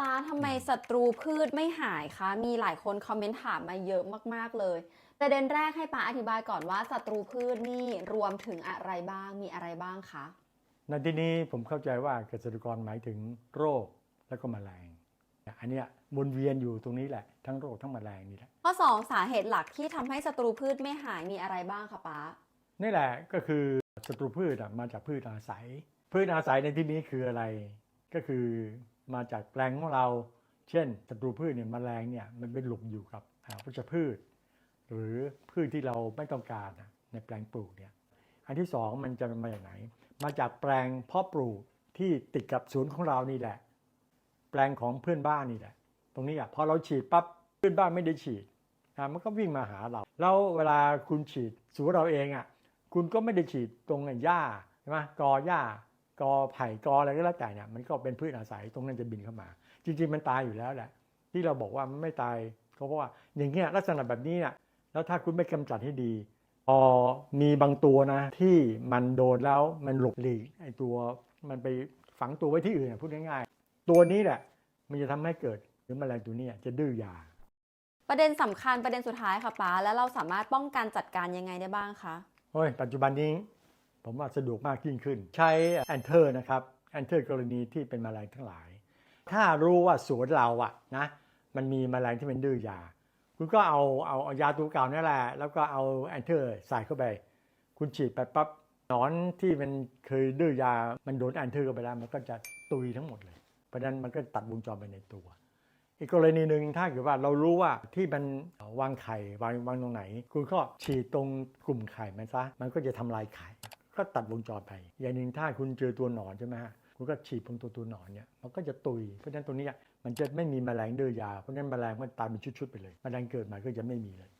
ปาทำไมศัตรูพืชไม่หายคะ มีหลายคนคอมเมนต์ถามมาเยอะมากๆเลย ประเด็นแรกให้ปาอธิบายก่อนว่าศัตรูพืชนี่รวมถึงอะไรบ้าง มีอะไรบ้างคะ ในที่นี้ผมเข้าใจว่าเกษตรกรหมายถึงโรคแล้วก็แมลง อันเนี้ยวนเวียนอยู่ตรงนี้แหละ ทั้งโรคทั้งแมลงนี่แหละ ข้อ 2 สาเหตุหลักที่ทำให้ศัตรูพืชไม่หายมีอะไรบ้างคะป้า นี่แหละก็คือศัตรูพืชอะมาจากพืชอาศัย พืชอาศัยในที่นี้คืออะไร ก็คือ มาจากแปลงของเรา เช่นศัตรูพืชเนี่ยแมลงเนี่ยมันเป็นหลุมอยู่กับอ่าวัชพืช หรือพืชที่เราไม่ต้องการในแปลงปลูกเนี่ยอันที่สองมันจะมาจากไหน มาจากแปลงเพาะปลูกที่ติดกับสวนของเรานี่แหละ แปลงของเพื่อนบ้านนี่แหละ ตรงนี้อะพอเราฉีดปั๊บเพื่อนบ้านไม่ได้ฉีดอะมันก็วิ่งมาหาเรา แล้วเวลาคุณฉีดสวนเราเองอะคุณก็ไม่ได้ฉีดตรงไอ้หญ้าใช่ไหมกอหญ้า กอไผ่กออะไรก็แล้วแต่เนี่ยมันก็เป็นพืชอาศัยตรงนั้นจะบินเข้ามา จริง ๆ มันตายอยู่แล้วแหละ ที่เราบอกว่ามันไม่ตายก็เพราะว่าอย่างเงี้ยลักษณะแบบนี้เนี่ยแล้วถ้าคุณไม่กำจัดให้ดีพอมีบางตัวนะที่มันโดนแล้วมันหลบหลีกไอ้ตัวมันไปฝังตัวไว้ที่อื่นอะพูดง่ายๆ ตัวนี้แหละมันจะทำให้เกิดหรือแมลงตัวเนี้ยจะดื้อยา ประเด็นสำคัญประเด็นสุดท้ายค่ะป้าแล้วเราสามารถป้องกันจัดการยังไงได้บ้างคะโอ้ยปัจจุบันนี้ ผมว่าสะดวกมากยิ่งขึ้น ใช้แอนเทอร์นะครับแอนเทอร์กรณีที่เป็นแมลงทั้งหลาย ถ้ารู้ว่าสวนเราอะนะมันมีแมลงที่เป็นดื้อยา คุณก็เอาเอาเอายาตัวเก่านี่แหละ แล้วก็เอาแอนเทอร์ใส่เข้าไป คุณฉีดไปปั๊บหนอนที่มันเคยดื้อยา มันโดนแอนเทอร์เข้าไปแล้วมันก็จะตุยทั้งหมดเลย เพราะฉะนั้นมันก็ตัดวงจรไปในตัว อีกกรณีหนึ่งถ้าเกิดว่าเรารู้ว่าที่มันวางไข่วางวางตรงไหน คุณก็ฉีดตรงกลุ่มไข่มันซะ มันก็จะทำลายไข่ ก็ตัดวงจรไป อย่างหนึ่งถ้าคุณเจอตัวหนอนใช่ไหมฮะคุณก็ฉีดพงตัวตัวหนอนเนี่ยมันก็จะตุย เพราะฉะนั้นตัวนี้มันจะไม่มีแมลงเดื้อยาเพราะฉะนั้นแมลงมันตายเป็นชุดๆไปเลยแมลงเกิดมาก็จะไม่มีเลย